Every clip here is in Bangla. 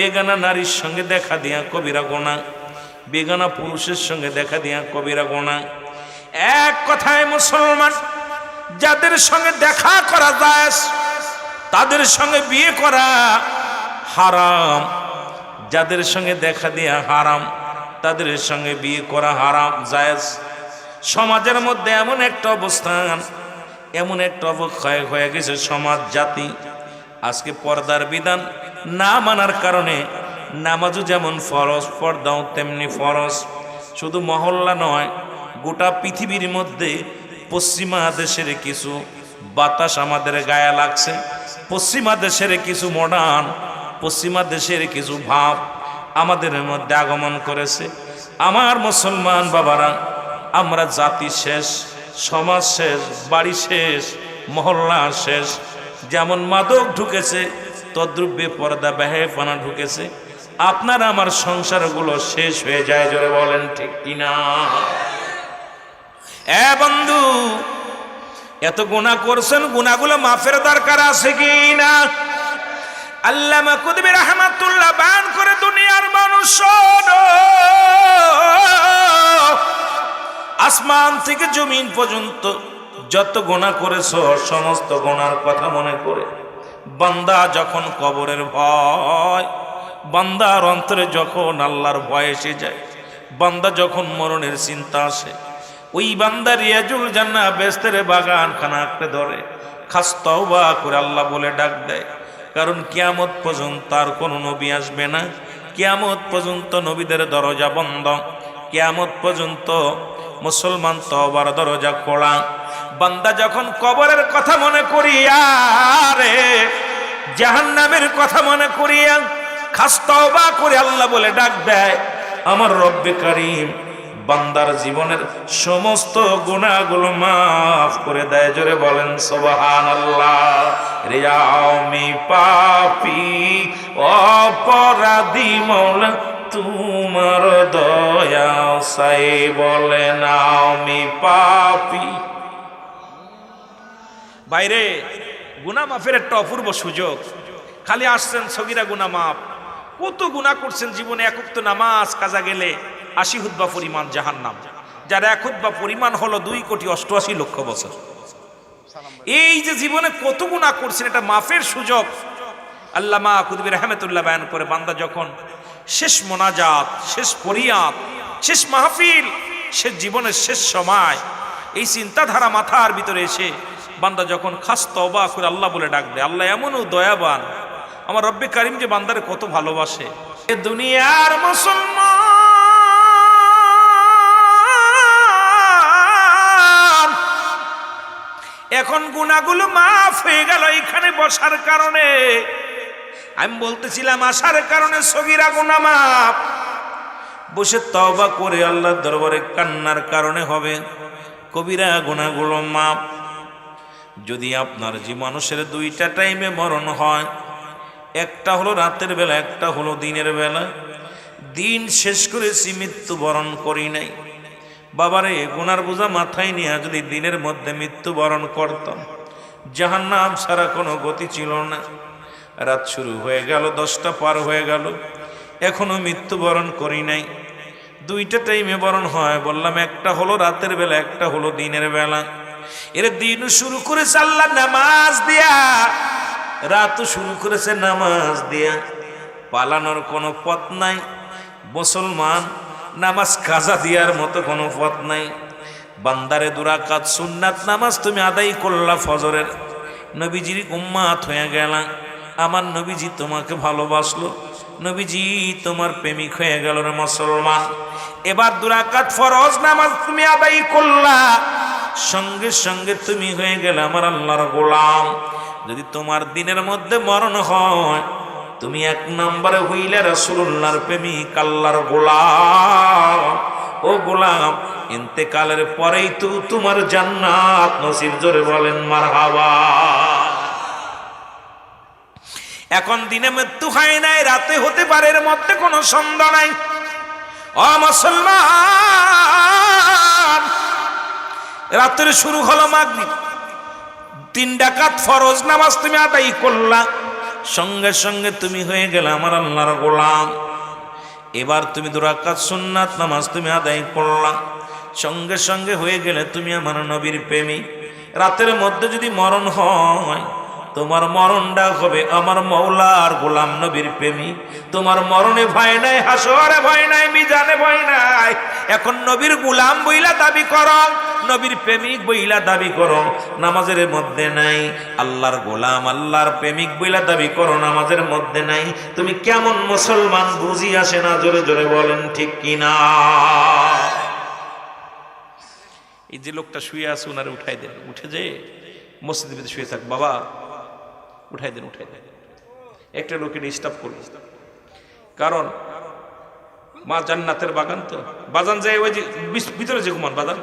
বেগানা নারীর সঙ্গে দেখা দিয়া কবিরা গোনা। বেগানা পুরুষের সঙ্গে দেখা দিয়া কবিরা গোনা। এক কথায় মুসলমান, যাদের সঙ্গে দেখা করা যায়, তাদের সঙ্গে বিয়ে করা হারাম। যাদের সঙ্গে দেখা দিয়া হারাম, তাদের সঙ্গে বিয়ে করা হারাম, জায়েজ। সমাজের মধ্যে এমন একটা অবস্থান, এমন একটা অবক্ষয় হয়ে গেছে সমাজ, জাতি। আজকে পর্দার বিধান না মানার কারণে নামাজও যেমন ফরজ, পর্দাও তেমনি ফরজ। শুধু মহল্লা নয়, গোটা পৃথিবীর মধ্যে পশ্চিমা দেশের কিছু বাতাস আমাদের গায়ে লাগছে, পশ্চিমা দেশের কিছু মডার্ন পশ্চিমা দেশের কিছু ভাব আমাদের মধ্যে আগমন করেছে। আমার মুসলমান বাবারা, আমরা জাতি শেষ, সমাজ শেষ, বাড়ি শেষ, মহল্লা শেষ। যেমন মাদক ঢুকেছে তদ্রব্যে পর্দা বেহেপানা ঢুকেছে। আপনার আমার সংসারগুলো শেষ হয়ে যায়, জোরে বলেন ঠিক কিনা? এ বন্ধু, এত গুণা করছেন গুণাগুলো মাফের দরকার আছে কি না আল্লামা কুদবি রহমাতুল্লাহ বান করে দুনিয়ার মানুষ। আসমান থেকে জমিন পর্যন্ত যত গোনা করেছ, সমস্ত গোনার কথা মনে করে। বান্দা যখন কবরের ভয়, বান্দার অন্তরে যখন আল্লাহর ভয় এসে যায়, বান্দা যখন মরণের চিন্তা আসে, ওই বান্দা রিয়াজুল জান্না বেস্তের বাগান খানা আঁকড়ে ধরে, খাস তওবা করে আল্লাহ বলে ডাক দেয়, কারণ কিয়ামত পর্যন্ত আর কোনো নবী আসবে না। কিয়ামত পর্যন্ত নবীদের দরজা বন্ধ, কিয়ামত পর্যন্ত মুসলমান তওবার দরজা খোলা। বান্দা যখন কবরের কথা মনে করিয়া রে জাহান্নামের কথা মনে করিয়া খাস তওবা করে আল্লাহ বলে, ডাক দেয়, আমার রব্বে কারিম, বান্দার জীবনের সমস্ত গুণাগুলো মাফ করে দেয়। জোরে বলেন সোবাহান আল্লাহ রে আমি পাপি অপরাধী মৌলা, তোমার দয়া সাই বলেন আমি পাপি বাইরে গুনা মাফের একটা অপূর্ব সুযোগ। খালি আসছেন সগিরা গুনা মাফ কত গুণা করছেন জীবনে একক তো নামাজ, কাজা গেলে আশি হুদ্বা পরিমাণ জাহান নাম যার এক হুদ্বা পরিমাণ হলো দুই কোটি অষ্টআশি লক্ষ বছর। এই যে জীবনে কত গুণা করছেন, এটা মাফের সুযোগ। আল্লামা কুদবির রহমতুল্লাহ বয়ান করে, বান্দা যখন শেষ মোনাজাত, শেষ পরিয়াত শেষ মাহফিল, শেষ জীবনের শেষ সময়, এই চিন্তাধারা মাথার ভিতরে এসে বান্দা যখন খাস তবা করে আল্লাহ বলে ডাক দেয় আল্লাহ এমনও দয়াবান। আমার রব্বে কারিম যে বান্দারে কত ভালোবাসে। এ দুনিয়ার মুসলমান, এখন গুণাগুলো মাফ হয়ে গেল এখানে বসার কারণে। আমি বলতেছিলাম, আসার কারণে সগিরা গুণা মাফ। বসে তবা করে আল্লাহর দরবারে কান্নার কারণে হবে। কবিরা গুণাগুলো মাপ যদি আপনার যে মানুষের দুইটা টাইমে মরণ হয়, একটা হলো রাতের বেলা, একটা হলো দিনের বেলা, দিন শেষ করেছি মৃত্যুবরণ করি নাই। বাবারে, গুনার বোঝা মাথায় নিয়ে যদি দিনের মধ্যে মৃত্যুবরণ করতাম, জাহান্নাম ছাড়া কোনো গতি ছিল না। রাত শুরু হয়ে গেল, দশটা পার হয়ে গেল, এখনও মৃত্যুবরণ করি নাই। দুইটা টাইমে বরণ হয়, বললাম একটা হলো রাতের বেলা, একটা হলো দিনের বেলা। এর দিন শুরু করেছে আল্লাহ নামাজ দিয়া। রাত শুরু করেছে নামাজ দিয়া। পালানোর কোনো পথ নাই। মুসলমান নামাজ কাজা দিয়ার মতো কোনো পথ নাই। বান্দারে দুরাকাত সুন্নাত নামাজ তুমি আদায় করলা ফজরের। নবীজির উম্মাত হয়ে গেলা। আমার নবীজি তোমাকে ভালোবাসলো। নবীজি তোমার প্রেমিক হয়ে গেল রে মুসলমান। এবার দুরাকাত ফরজ নামাজ তুমি আদায় করলা। সঙ্গে সঙ্গে তুমি হয়ে গেলে আমার আল্লাহর গোলাম। যদি তোমার দিনের মধ্যে মরণ হয়, তুমি এক নম্বরে হইলে রসুল্লাহর প্রেমিক আল্লাহর গোলাম। ও গোলাম, ইন্তেকালের পরেই তো তোমার জান্নাত নসিব জোরে বলেন, মারহাবা। এখন দিনে মৃত্যু হয় নাই, রাতে হতে পারে এর মধ্যে কোনো সন্দেহ নাই। অ মুসলমান রাত্রে শুরু হলো মাগরিব। তিন ডাকাত ফরজ নামাজ তুমি আদায় করলা। সঙ্গে সঙ্গে তুমি হয়ে গেলে আমার আল্লাহর গোলাম। এবার তুমি দুরাকাত সুন্নাত নামাজ তুমি আদায় করলা। সঙ্গে সঙ্গে হয়ে গেলে তুমি আমার নবীর প্রেমী। রাতের মধ্যে যদি মরণ হয় তোমার মরণটা হবে আমার মৌলার গোলাম নবীর প্রেমী। তোমার মরণে ভয় নাই, হাসরে ভয় নাই, মিজানে ভয় নাই। এখন নবীর গোলাম বইলা দাবি করো, নবীর প্রেমিক বইলা দাবি করো, নামাজের মধ্যে নাই। আল্লাহর গোলাম, আল্লাহর প্রেমিক বইলা দাবি করো, নামাজের মধ্যে নাই। তুমি কেমন মুসলমান বুঝি আসে না, জোরে জোরে বলেন ঠিক কিনা? এই যে লোকটা শুয়ে আছে ওনারে উঠাই দেন। উঠে যে মসজিদের ভিতরে শুয়ে থাক। বাবা উঠাই দেন উঠাই দেন। একটা লোকে ডিস্টার্ব করবে কারণ, মা জান্নাতের বাগান তো। বাজান যায় ওই যে ভিতরে যে ঘুমান, বাজান।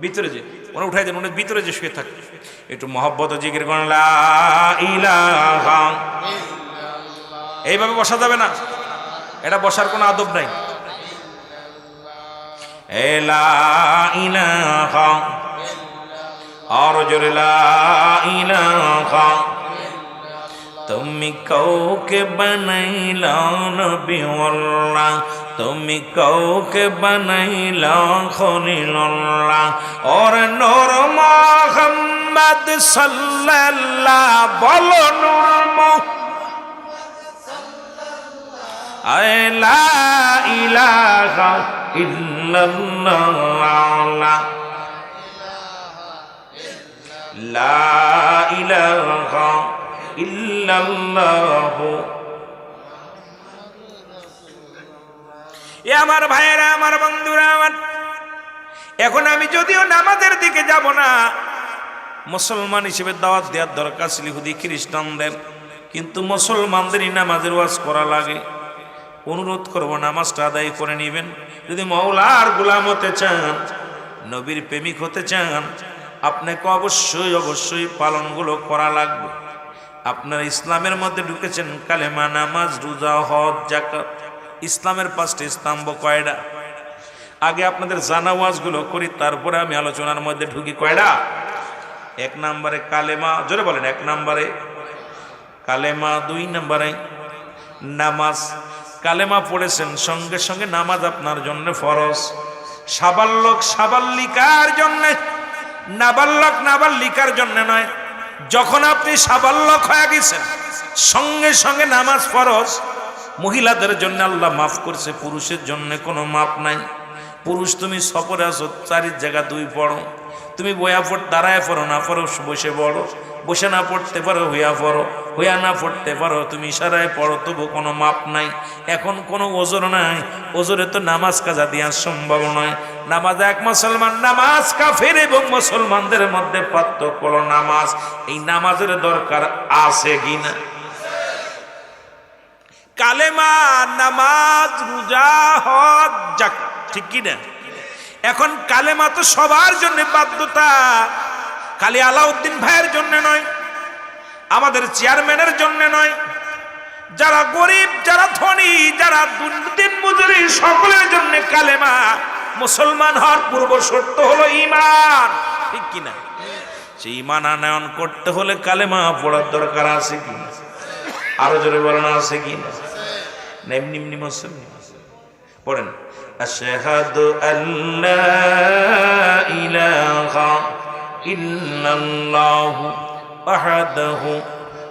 ভিতরে যে, ওরা উঠাই দেন ওনার ভিতরে যে শুয়ে থাকে। একটু মহব্বত ইলাহা এইভাবে বসা যাবে না। এটা বসার কোনো আদব নাই। আর জোরে লা ইলাহা তুমি কাউকে বানাইলা নবীওয়াল্লাহ তুমি কাউকে বানাইলা খলিলুল্লাহ। ওর নূর মুহাম্মদ সাল্লাল্লাহ, বলো নূর লা এ আমার ভাইয়েরা, আমার বন্ধুরা, আমার এখন আমি যদিও নামাজের দিকে যাব না, মুসলমান হিসেবে দাওয়াত দেওয়ার দরকার ছিল হুদি খ্রিস্টানদের। কিন্তু মুসলমানদেরই নামাজের ওয়াজ করা লাগে। অনুরোধ করব নামাজটা আদায় করে নেবেন। যদি মৌলার গোলাম হতে চান, নবীর প্রেমিক হতে চান, আপনাকে অবশ্যই অবশ্যই পালনগুলো করা লাগবে। আপনার ইসলামের মধ্যে ঢুকেছেন, কালেমা, নামাজ, রোজা, হজ জাকাত ইসলামের পাঁচটি স্তম্ভ কয়ডা? আগে আপনাদের জানা ওয়াজগুলো করি, তারপরে আমি আলোচনার মধ্যে ঢুকি। কয়ডা? এক নম্বরে কালেমা, জোরে বলেন, এক নম্বরে কালেমা, দুই নম্বরে নামাজ। কালেমা পড়েছেন, সঙ্গে সঙ্গে নামাজ আপনার জন্য ফরজ। সাবাল্যক সাবাল্লিকার জন্য নাবাল্যক নাবাল্লিকার জন্য নয় যখন আপনি সাবাল্য খয়া গেছেন, সঙ্গে সঙ্গে নামাজ ফরজ, মহিলাদের জন্য আল্লাহ মাফ করছে, পুরুষের জন্য কোনো মাপ নাই। পুরুষ, তুমি সফরে আসো চারি জায়গা দুই পড়ো। তুমি বয়া পড়, দাঁড়ায় পড়ো, না পড়ো, বসে পড়ো। বসে না পড়তে পারো, হইয়া পড়ো। হইয়া না পড়তে পারো, তুমি ইশারায় পড়ো, তবু কোনো মাপ নাই। এখন কোনো ওজোর নাই। ওজোরে তো নামাজ কাজা দেওয়া সম্ভব নয়। নামাজ এক মুসলমান নামাজ কাফের এবং মুসলমানদের মধ্যে পার্থক্য হলো নামাজ। এই নামাজের দরকার আছে কিনা কালেমা, নামাজ, রোজা, হজ যাক ঠিক কিনা এখন কালেমা তো সবার জন্য বাধ্যতা। খালি আলাউদ্দিন ভাইয়ের জন্য নয়। আমাদের চেয়ারম্যানের জন্য নয়। যারা গরিব, যারা ধনী, যারা দিন মজুরি, সকলের জন্য কালেমা। মুসলমান হওয়ার পূর্ব শর্ত হলো ইমান ঠিক কিনা সেই ইমান আনয়ন করতে হলে কালেমা পড়ার দরকার আছে কি আরও জোরে বলেন, আছে কি এমনি মুসলমান। পড়েন, আশহাদু আল্লা ইলাহা ইল্লাল্লাহু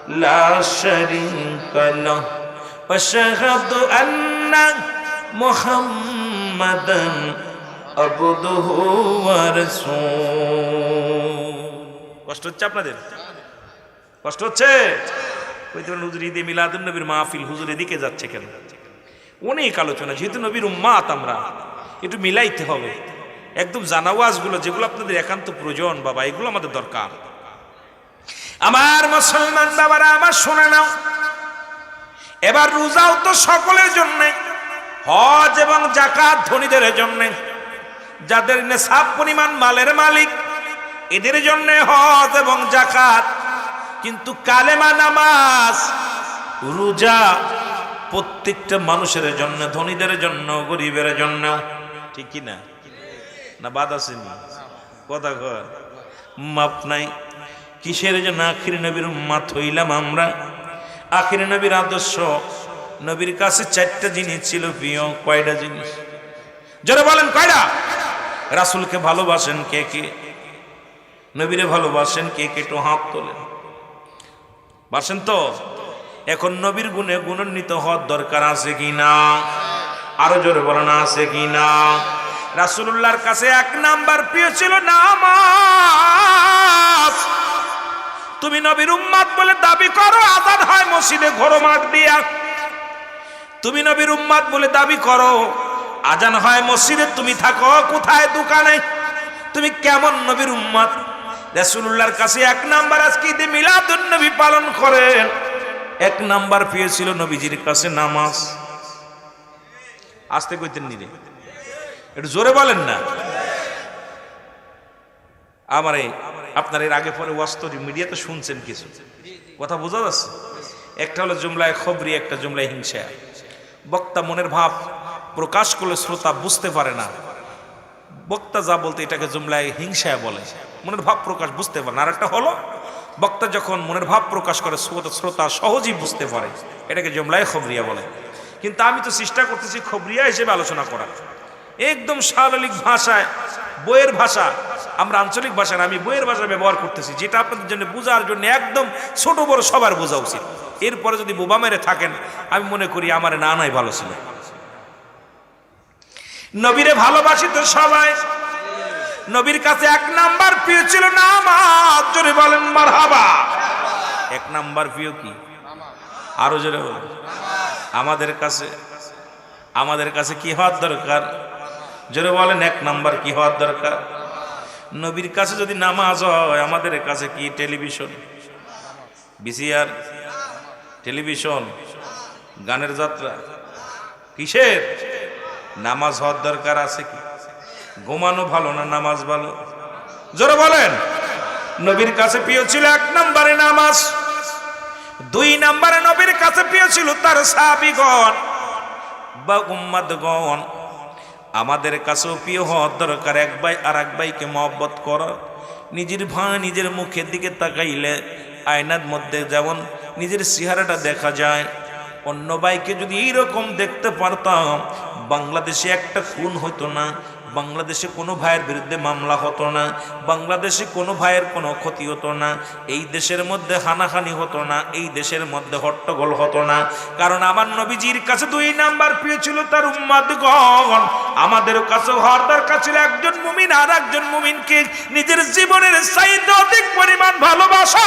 লা শারীকা লাহু ওয়াশহাদু আন্না মুহাম্মাদান আবদুহু ওয়া রাসূল কষ্ট হচ্ছে আপনাদের? কষ্ট হচ্ছে? কইতে পারেন হুজুর ঈদে মিলাদুন নবীর মাহফিল হুজুর এদিকে যাচ্ছে কেন? অনেক আলোচনা, যেহেতু নবীর উম্মাত আমরা, একটু মিলাইতে হবে। একদম জানাওয়াজগুলো, যেগুলো আপনাদের একান্ত প্রয়োজন, বাবা, এগুলো আমাদের দরকার। আমার মুসলমান বাবারা, আমার শোনা নাও। এবার রোজাও তো সকলের জন্য, হজ এবং জাকাত ধনীদের জন্য। যাদের নেশাব পরিমাণ মালের মালিক, এদের জন্য হজ এবং জাকাত কিন্তু কালেমা নামাজ, রোজা প্রত্যেকটা মানুষের জন্য, ধনীদের জন্য, গরিবের জন্য। ঠিক না? না, বাদ আসেনি কথা কয়। মাপ নাই। কিসের জন্য আখির নবীর মাত হইলাম আমরা? আখির নবীর আদর্শ, নবীর কাছে চারটা জিনিস ছিল প্রিয়, কয়টা জিনিস? যারা বলেন, কয়টা? রাসূলকে ভালোবাসেন কে কে? নবীরে ভালোবাসেন কে কে? একটু হাত তোলেন। বাসেন তো? এখন নবীর গুণে গুণান্বিত হওয়ার দরকার আছে কি না? আরও জোরে বলেন, আছে কি না? রাসূলুল্লাহর কাছে এক নাম্বার প্রিয় ছিল নামাজ। তুমি নবীর উম্মাদ বলে দাবি করো, আজাদ হয় মসজিদে ঘোরো মাঠ দিয়া। তুমি নবীর উম্মাদ বলে দাবি করো, আজান হয় মসজিদে, তুমি থাকো, কোথায় দোকানে? তুমি কেমন নবীর উম্মাদ? রাসূলুল্লাহর কাছে এক নাম্বার আজকে ঈদে মিলাদুন নবী পালন করেন। এক নাম্বার পেয়েছিল নবীজির কাছে নামাজ। আসতে কইতেন নিরে একটু জোরে বলেন না। আমার আপনার এর আগে পরে ওয়াস্তরি মিডিয়াতে শুনছেন কিছু। কথা বোঝা যাচ্ছে? একটা হলো জুমলায় খবরি, একটা জুমলায় হিংসা। বক্তা মনের ভাব প্রকাশ করলে শ্রোতা বুঝতে পারে না। বক্তা যা বলতে এটাকে জুমলায় হিংসায় বলে। মনের ভাব প্রকাশ বুঝতে পারে না। আর একটা হলো, বক্তা যখন মনের ভাব প্রকাশ করে, শ্রোতা সহজেই বুঝতে পারে। এটাকে জুমলায় খবরিয়া বলে। কিন্তু আমি তো চেষ্টা করতেছি খবরিয়া হিসেবে আলোচনা করার। একদম সারলিক ভাষায় বইয়ের ভাষা। আমরা আঞ্চলিক ভাষা আমি বইয়ের ভাষা ব্যবহার করতেছি, যেটা আপনাদের জন্য বোঝার জন্য একদম ছোট বড় সবার বোঝা উচিত। এরপরে যদি বোবা মেরে থাকেন, আমি মনে করি আমার না নাই ভালো ছিল। নবীরে ভালোবাসি তো সবাই। নবীর কাছে এক নাম্বার প্রিয় ছিল নামাজ জোরে বলেন, মারহাবা। এক নাম্বার প্রিয় কি? আরও জোরে বলেন। আমাদের কাছে আমাদের কাছে কি হওয়ার দরকার? জোরে বলেন, এক নাম্বার কি হওয়ার দরকার? নবীর কাছে যদি নামাজ হয়, আমাদের কাছে কি টেলিভিশন? বিসিআর, টেলিভিশন, গানের যাত্রা? কিসের? নামাজ হওয়ার দরকার আছে কি? ঘুমানো ভালো না নামাজ ভালো? জোরে বলেন। নবীর কাছে প্রিয় ছিল এক নম্বরে নামাজ। দুই নম্বরে নবীর কাছে প্রিয় ছিল তার সাবিগণ বা উম্মাদগণ। আমাদের কাছেও প্রিয় হওয়ার দরকার। এক ভাই আর এক ভাইকে মহব্বত করা। নিজের ভা নিজের মুখের দিকে তাকাইলে আয়নার মধ্যে যেমন নিজের চেহারাটা দেখা যায়। অন্য ভাইকে যদি এইরকম দেখতে পারতাম, বাংলাদেশে একটা খুন হতো না। বাংলাদেশে কোনো ভাইয়ের বিরুদ্ধে মামলা হতো না, বাংলাদেশে কোনো ভাইয়ের কোনো ক্ষতি হতো না, এই দেশের মধ্যে হানাহানি হতো না, এই দেশের মধ্যে হট্টগোল হতো না। কারণ আমার নবীজির কাছে দুই নাম্বার প্রিয় ছিল তার উম্মাদগণ। আমাদের কাছে হওয়ার দরকার ছিল একজন মুমিন আর একজন মুমিনকে নিজের জীবনের চাইতে অধিক পরিমাণ ভালোবাসা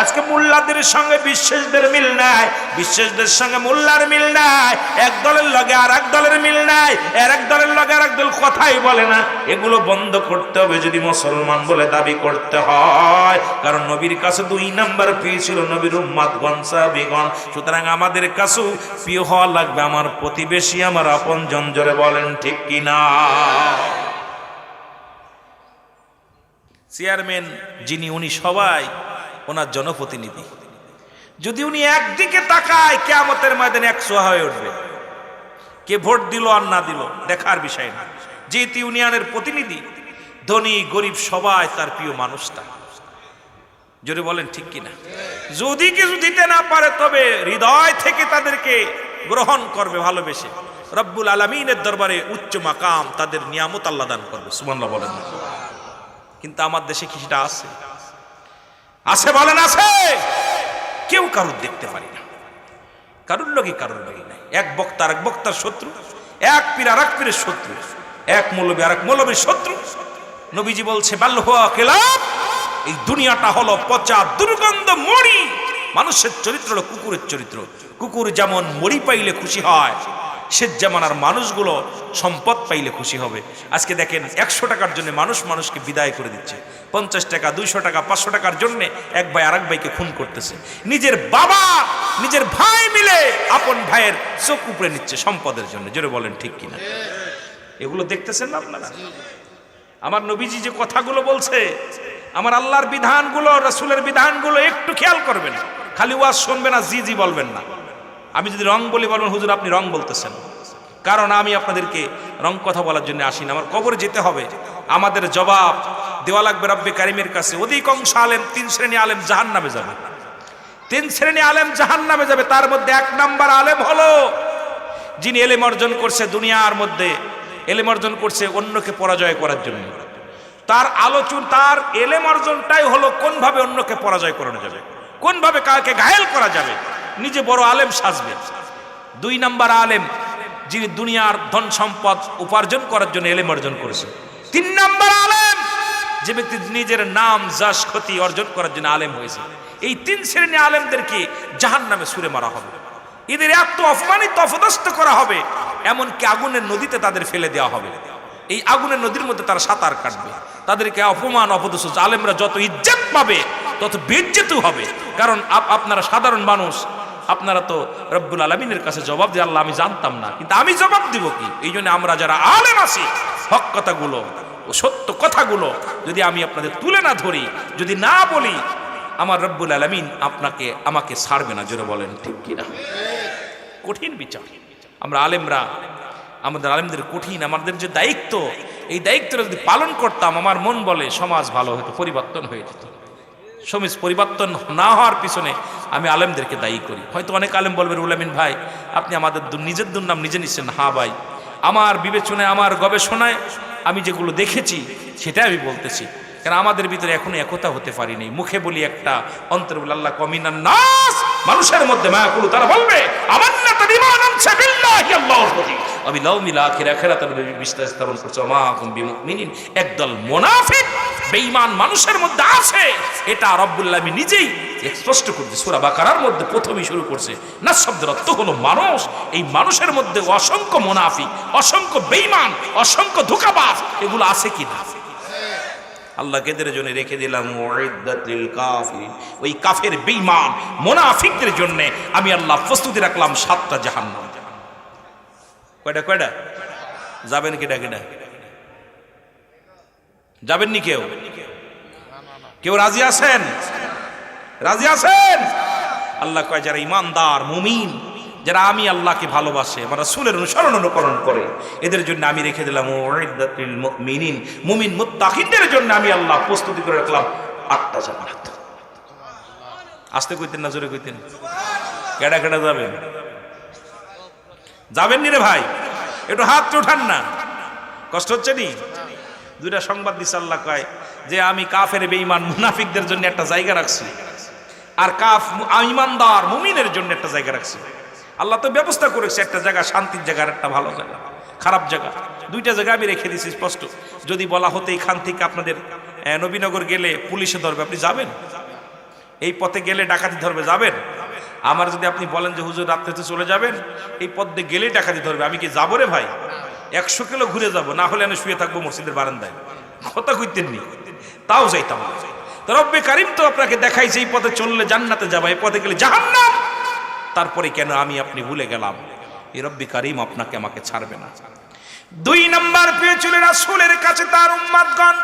আজকে মোল্লাদের সঙ্গে বিশ্বাসদের মিল নাই বিশ্বাসদের সঙ্গে মোল্লার মিল নাই, এক দলের লগে আর এক দলের মিল নাই আর এক দলের লগে আর এক দল কথাই বলে না। এগুলো বন্ধ করতে হবে যদি মুসলমান বলে দাবি করতে হয়। কারণ নবীর কাছে দুই নাম্বার পেয়েছিল নবীর উম্মাদ গনসাবিগণ সুতরাং আমাদের কাছেও প্রিয় হওয়া লাগবে। আমার প্রতিবেশী, আমার আপন জঞ্জরে বলেন ঠিক কিনা? চেয়ারম্যান যিনি, উনি সবাই ওনার জনপ্রতিনিধি। যদি উনি একদিকে তাকায়, কেয়ামতের ময়দানে একশো হয়ে উঠবে। কে ভোট দিল আর না দিল, দেখার বিষয় না। যেহেতু ইউনিয়নের প্রতিনিধি, ধনী, গরিব সবাই তার প্রিয় মানুষটা। যদি বলেন, ঠিক কিনা? যদি কিছু দিতে না পারে, তবে হৃদয় থেকে তাদেরকে গ্রহণ করবে, ভালোবেসে। রব্বুল আলমিনের দরবারে উচ্চ মাকাম তাদের নিয়ামত আল্লাহ দান করবে সুমল্লা বলেন কিন্তু আমার দেশে কি সেটা আছে? আছে বলেন, আছে! কেউ কারুর দেখতে পারি না। কারুর লোকই কারুর লোকই নাই। এক বক্তা আর এক বক্তার শত্রু, এক পীর আর এক পীরের শত্রু। এক মৌলবী আর এক মৌলবীর শত্রু। নবীজি বলছে, বাল্য হওয়া কেলাম এই দুনিয়াটা হলো পচা দুর্গন্ধ মরি মানুষের চরিত্র হলো কুকুরের চরিত্র। কুকুর যেমন মরি পাইলে খুশি হয় সে যেমন আর মানুষগুলো সম্পদ পাইলে খুশি হবে। আজকে দেখেন, একশো টাকার জন্য মানুষ মানুষকে বিদায় করে দিচ্ছে। পঞ্চাশ টাকা, দুইশো টাকা, পাঁচশো টাকার জন্যে এক ভাই আরেক ভাইকে খুন করতেছে। নিজের বাবা, নিজের ভাই মিলে আপন ভাইয়ের চোখ উপরে নিচ্ছে সম্পদের জন্য। জোরে বলেন ঠিক কিনা? এগুলো দেখতেছেন না আপনারা? আমার নবীজি যে কথাগুলো বলছে, আমার আল্লাহর বিধানগুলো, রসুলের বিধানগুলো একটু খেয়াল করবেন। খালি ওয়াজ শুনবেন না জি জি বলবেন না। আমি যদি রং বলি বলবেন, হুজুর, আপনি রং বলতেছেন। কারণ আমি আপনাদেরকে রং কথা বলার জন্য আসি না। আমার কবরে যেতে হবে। আমাদের জবাব দেওয়া লাগবে রব্বে কারিমের কাছে। অধিকাংশ আলেম তিন শ্রেণি আলেম জাহান নামে যাবে। তিন শ্রেণি আলেম জাহান নামে যাবে। তার মধ্যে এক নাম্বার আলেম হলো, যিনি এলেম অর্জন করছে দুনিয়ার মধ্যে এলেম অর্জন করছে অন্যকে পরাজয় করার জন্য। তার আলোচন, তার এলেম অর্জনটাই হলো কোনভাবে অন্যকে পরাজয় করানো যাবে। কোনভাবে কাকে ঘায়েল করা যাবে। নিজে বড় আলেম সাজবে। দুই নাম্বার আলেম, যিনি দুনিয়ার ধন সম্পদ উপার্জন করার জন্য এলেম অর্জন করেছে। তিন নাম্বার আলেম, যে ব্যক্তি নিজের নাম, যশ, ক্ষতি অর্জন করার জন্য আলেম হয়েছে। এই তিন শ্রেণি আলেমদেরকে জাহান নামে সুরে মারা হবে। এদের এত অপমানিত অপদস্থ করা হবে, এমনকি আগুনের নদীতে তাদের ফেলে দেওয়া হবে। এই আগুনের নদীর মধ্যে তারা সাঁতার কাটবে। তাদেরকে অপমান অপদস্থ আলেমরা যত ইজ্জত পাবে, তত বেজ্জেত হবে। কারণ আপ- আপনারা সাধারণ মানুষ, আপনারা তো রব্বুল আলমিনের কাছে জবাব দিয়ে আল্লাহ, আমি জানতাম না। কিন্তু আমি জবাব দিব কি? এই জন্য আমরা যারা আলেম আছি, হক কথাগুলো ও সত্য কথাগুলো যদি আমি আপনাদের তুলে না ধরি, যদি না বলি আমার রব্বুল আলমিন আপনাকে, আমাকে ছাড়বে না, জোরে বলেন, ঠিক কিনা? কঠিন বিচার। আমরা আলেমরা, আমাদের আলেমদের কঠিন, আমাদের যে দায়িত্ব, এই দায়িত্বটা যদি পালন করতাম, আমার মন বলে সমাজ ভালো হতো, পরিবর্তন হয়ে যেত। সমাজ পরিবর্তন না হওয়ার পিছনে আমি আলেমদেরকে দায়ী করি। হয়তো অনেক আলেম বলবেন উলামিন ভাই, আপনি আমাদের নিজের দুর্নাম নিজে নিচ্ছেন। হ্যাঁ ভাই, আমার বিবেচনায়, আমার গবেষণায় আমি যেগুলো দেখেছি, সেটাই আমি বলতেছি। কারণ আমাদের ভিতরে এখনও একতা হতে পারিনি? মুখে বলি একটা অন্তর বলে, আল্লাহ কমিনার নাস মানুষের মধ্যে মায়া করু তারা বলবে আমার না তার আনছে আমি লাউ মিলা আখির আখিরাতের বিশ্বাস স্থাপন করছে। একদল মানুষের মধ্যে আছে। এটা রব্বুল্লাহ আমি নিজেই স্পষ্ট করছি। সূরা বাকারার মধ্যে প্রথমেই শুরু করছে না শব্দের অর্থ হলো মানুষ। এই মানুষের মধ্যে অসংখ্য মুনাফিক, অসংখ্য বেঈমান, অসংখ্য ধোকাবাজ, এগুলো আছে কিনা? আল্লাহ কেদের জন্য রেখে দিলাম ওই কাফের বেইমান মোনাফিকদের জন্য আমি আল্লাহ প্রস্তুতি রাখলাম সাতটা জাহান্নাম। কয়টা কয়টা? যাবেন কেডা কেডা যাবেননি কেউ? কেউ রাজি আছেন? রাজি আছেন? আল্লাহ কয়, যারা ইমানদার মুমিন যারা আমি আল্লাহকে ভালোবাসে, আমার রাসূলের অনুসরণ অনুকরণ করে, এদের জন্য আমি রেখে দিলাম মুমিনিন। মুমিন মুত্তাকিনদের জন্য আমি আল্লাহ প্রস্তুতি করে রাখলাম আটটা জান্নাত আসতে কইতেন না, জোরে কইতেন। কেডা কেডা যাবেন? যাবেন নি রে ভাই? একটু হাত উঠান না। কষ্ট হচ্ছে নি? দুইটা সংবাদ দিছে আল্লাহ কয় যে আমি কাফের বেঈমান মুনাফিকদের জন্য একটা জায়গা রাখছি, আর কাফ, ইমানদার মুমিনের জন্য একটা জায়গা রাখছি। আল্লাহ তো ব্যবস্থা করেছে, একটা জায়গা শান্তির জায়গা একটা ভালো জায়গা। খারাপ জায়গা। দুইটা জায়গা আমি রেখে দিয়েছি, স্পষ্ট। যদি বলা হতো এইখান থেকে আপনাদের নবীনগর গেলে পুলিশে ধরবে, আপনি যাবেন? এই পথে গেলে ডাকাতি ধরবে, যাবেন? আমার যদি আপনি বলেন যে, হুজুর রাত্রেতে চলে যাবেন? এই পথ দিয়ে গেলেই ডাকাতি ধরবে। আমি কি যাব রে ভাই? একশো কিলো ঘুরে যাব, না হলে আমি শুয়ে থাকব মসজিদের বারান্দায়। কথা কইতেন নি। তাও যাইতাম রব্বে কারিম তো আপনাকে দেখাইছে, এই পথে চললে জান্নাতে যাবা, এই পথে গেলে জাহান্নাম। তারপরে কেন আমি আপনি ভুলে গেলাম? রব্বি কারিম আপনাকে আমাকে ছাড়বে না। দুই নাম্বার পেয়েছিল রাসূলের কাছে তার উম্মাদগণ।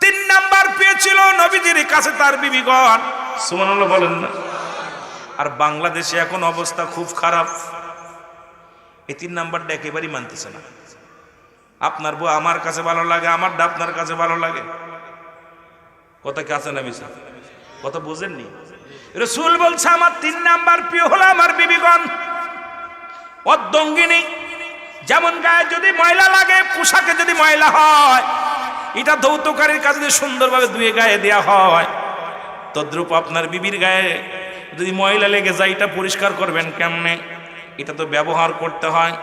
তিন নাম্বার পেয়েছিল নবীজির কাছে তার বিবিগণ। সুমনাল্লাহ বলেন না। আর বাংলাদেশে এখন অবস্থা খুব খারাপ। এই তিন নাম্বারটা একেবারেই মানতেছে না। আপনার বউ আমার কাছে ভালো লাগে আমারটা আপনার কাছে ভালো লাগে। কথা কি আছে না মিশা? কথা বুঝেননি? রসুল বলছে, আমার তিন নাম্বার প্রিয় হলো আমার বিবিগণ। অদ্দঙ্গিনী যেমন গায়ে যদি ময়লা লাগে, পোশাকে যদি ময়লা হয়, এটা দৌতকারীর কাছে যদি সুন্দরভাবে ধুয়ে গায়ে দেয়া হয়, তদ্রূপ আপনার বিবির গায়ে যদি ময়লা লেগে যায়, এটা পরিষ্কার করবেন কেমনে? এটা তো ব্যবহার করতে হয়।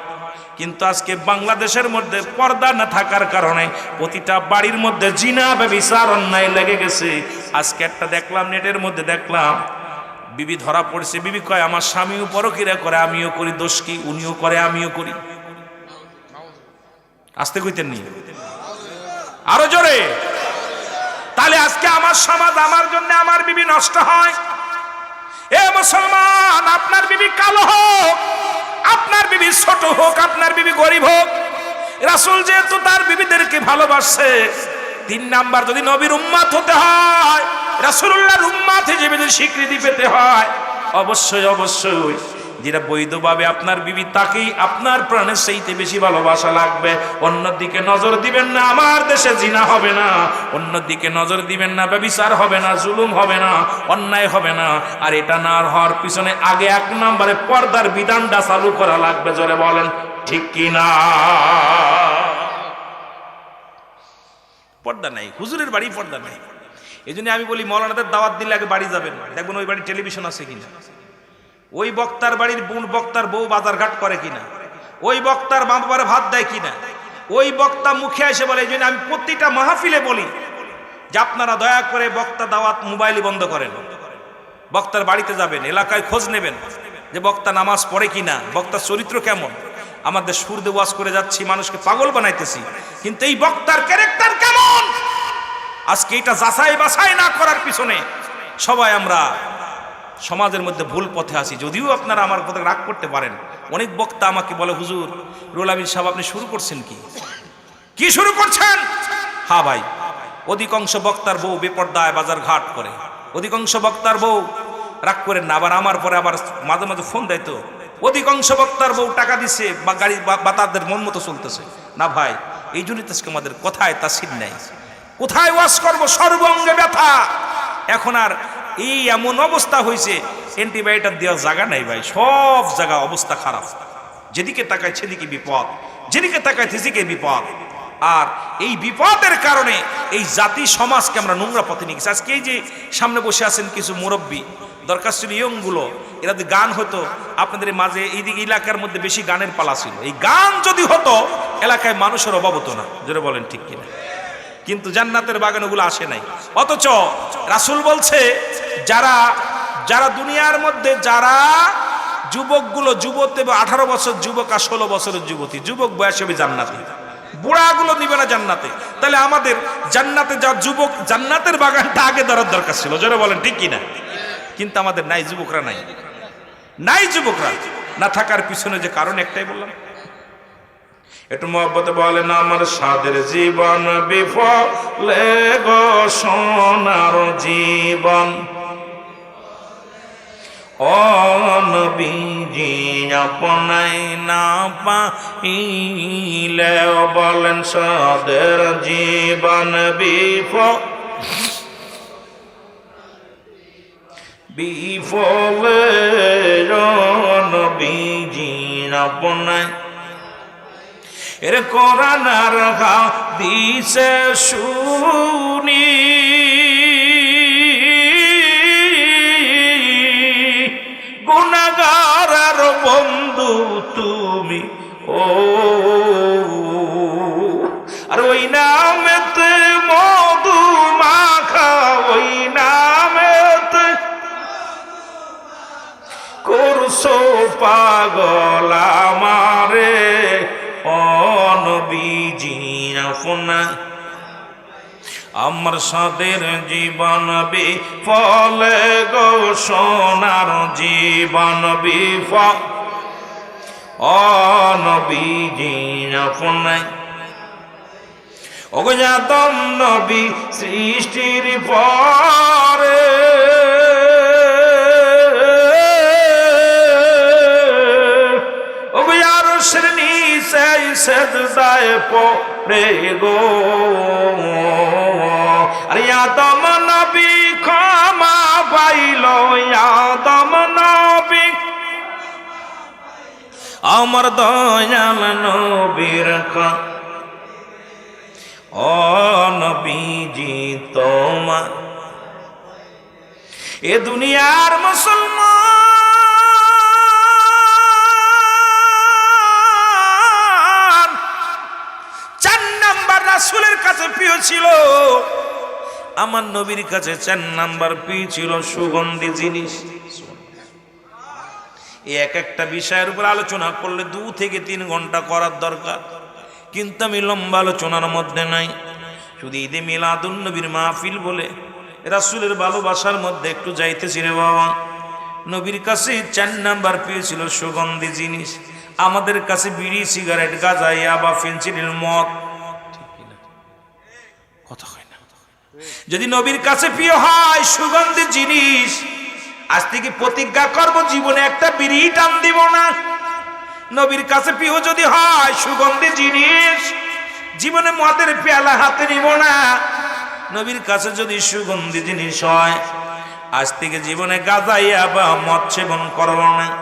কিন্তু আজকে বাংলাদেশের মধ্যে পর্দা না থাকার কারণে প্রতিটা বাড়ির মধ্যে জিনা ব্যবিচার অন্যায় লেগে গেছে। আজকে একটা দেখলাম, নেটের মধ্যে দেখলাম বিবি ধরা পড়ছে, বিবি কয়, আমার স্বামীও পরকিরা করে, আমিও করি, দোষ কি? উনিও করে, আমিও করি। আসতে কইতেন নি। আরও জোরে। তাহলে আজকে আমার সমাজ আমার জন্য আমার বিবি নষ্ট হয়। এ মুসলমান, আপনার বিবি কালো হোক, আপনার বিবি ছোট হোক, আপনার বিবি গরিব হোক, রাসুল যেহেতু তার বিবিদেরকে ভালোবাসছে তিন নাম্বার যদি নবীর উম্মাত হতে হয় রাসুল্লাহর উম্মাত হিসেবে যদি স্বীকৃতি পেতে হয়, অবশ্যই অবশ্যই। যেটা বৈধভাবে আপনার বিবি, তাকেই আপনার প্রাণের সেইতে বেশি ভালোবাসা লাগবে। অন্যদিকে নজর দিবেন না, আমার দেশে জিনা হবে না। অন্যদিকে নজর দিবেন না, ব্যবিচার হবে না, জুলুম হবে না, অন্যায় হবে না। আর এটা না হওয়ার পিছনে আগে এক নম্বরে পর্দার বিধানটা চালু করা লাগবে, জোরে বলেন, ঠিক কি না? পর্দা নাই, হুজুরের বাড়ি পর্দা নাই। এই জন্য আমি বলি, মৌলানাদের দাওয়াত দিলে আগে বাড়ি যাবেন। দেখবেন ওই বাড়ি টেলিভিশন আছে কিনা। ওই বক্তার বাড়ির বোন বক্তার বউ বাজারঘাট করে কিনা। ওই বক্তার মা বাবার ভাত দেয় কিনা। ওই বক্তা মুখে এসে বলে এই জন্য আমি প্রতিটা মাহফিলে বলি যে আপনারা দয়া করে বক্তা দাওয়াত মোবাইলই বন্ধ করেন। বক্তার বাড়িতে যাবেন, এলাকায় খোঁজ নেবেন যে বক্তা নামাজ পড়ে কিনা বক্তার চরিত্র কেমন। আমাদের সুর দিয়ে ওয়াজ করে যাচ্ছি, মানুষকে পাগল বানাইতেছি। কিন্তু এই বক্তার ক্যারেক্টার কেমন? আজকে এটা যাচাই বাছাই না করার পিছনে সবাই আমরা সমাজের মধ্যে ভুল পথে আসি যদিও আপনারা আমার কথা রাগ করতে পারেন। অনেক বক্তা আমাকে বলে, হুজুর, রুল আমিন সাহেব, আপনি শুরু করছেন কি? কি শুরু করছেন? হা ভাই, অধিকাংশ বক্তার বউ বেপর্দায় বাজার ঘাট করে। অধিকাংশ বক্তার বউ রাগ করেন না। আবার আমার পরে আবার মাঝে মাঝে ফোন দেয় তো, অধিকাংশ বক্তার বউ টাকা দিছে, বা গাড়ি বা- তাদের মন মতো চলতেছে। না ভাই, এই জন্যই তো আজকে আমাদের কথায় তাসির নাই। কোথায় ওয়াশ করব সর্বঙ্গে ব্যথা। এখন আর এই এমন অবস্থা হয়েছে, অ্যান্টিবায়োটিক দেওয়ার জায়গা নাই ভাই, সব জায়গা অবস্থা খারাপ। যেদিকে তাকায় সেদিকে বিপদ, যেদিকে তাকায় সেদিকে বিপদ। আর এই বিপদের কারণে এই জাতি সমাজকে আমরা নোংরা পথে নিয়ে গেছি। আজকে এই যে সামনে বসে আছেন কিছু মুরব্বী, দরকার ছিল ইয়ংগুলো, এরা যদি গান হতো, আপনাদের মাঝে এই এলাকার মধ্যে বেশি গানের পালা ছিল। এই গান যদি হতো, এলাকায় মানুষের অভাব হতো না। যেটা বলেন ঠিক কিনা। কিন্তু জান্নাতের বাগান ওগুলো আসে নাই। অথচ রাসুল বলছে, যারা যারা দুনিয়ার মধ্যে, যারা যুবকগুলো যুবতী আঠারো বছর যুবক আর ষোলো বছরের যুবতী, যুবক বয়স হবে জান্নাতে। বুড়াগুলো নিবে না জান্নাতে। তাহলে আমাদের জান্নাতে যা যুবক, জান্নাতের বাগানটা আগে ধরার দরকার ছিল যারা বলেন, ঠিক কিনা? কিন্তু আমাদের নাই যুবকরা নাই। নাই যুবকরা। না থাকার পিছনে যে কারণ একটাই বললাম। একটু মহব্বত বলেন আমার সাদের জীবন বিফলে গো সোনার জীবন। অনবীজি আপনাই না পাইলে বলেন সাদের জীবন বিফ বিফলে অনবীজি আপনাই এর কোরআন আর দিছে শুনি। গুণাগার আর বন্ধু তুমি, ও। আর ওই নামেতে মধু মাখা, ওই নামেতে করছ পাগল আমারে। অনবীজি আপনা আমার সাদের জীবন বিফলে গো, সোনার জীবন বিফ অনবীজি আপনাই ওগো যাদম নবী সৃষ্টির পরে আদম নবী ক্ষমা পাইল, আদম নবী। আমার দয়াল নবীর ও নবীজি তোমার। এ দুনিয়ার মুসলমান কাছে প্রিয় ছিল। আমার নবীর কাছে চার নাম্বার প্রিয় ছিল সুগন্ধি জিনিস। এক একটা বিষয়ের উপর আলোচনা করলে দু থেকে তিন ঘণ্টা করার দরকার। কিন্তু আমি লম্বা আলোচনার মধ্যে নাই। শুধু ঈদে মিলাদুল নবীর মাহফিল বলে, রাসুলের ভালোবাসার মধ্যে একটু যাইতেছি রে বাবা। নবীর কাছে চার নাম্বার পেয়েছিল সুগন্ধি জিনিস। আমাদের কাছে বিড়ি, সিগারেট, গাঁজা, ইয়াবা ফেন্সিডিল মদ? কথা হয় না। যদি নবীর কাছে প্রিয় হয় সুগন্ধি জিনিস, আজ থেকে প্রতিজ্ঞা করব জীবনে একটা বিড়ি টান দিব না। নবীর কাছে প্রিয় যদি হয় সুগন্ধি জিনিস, জীবনে মদের পেয়ালা হাতে নিব না। নবীর কাছে যদি সুগন্ধি জিনিস হয়, আজ থেকে জীবনে গাজাইয়া বা মদ সেবন করব না।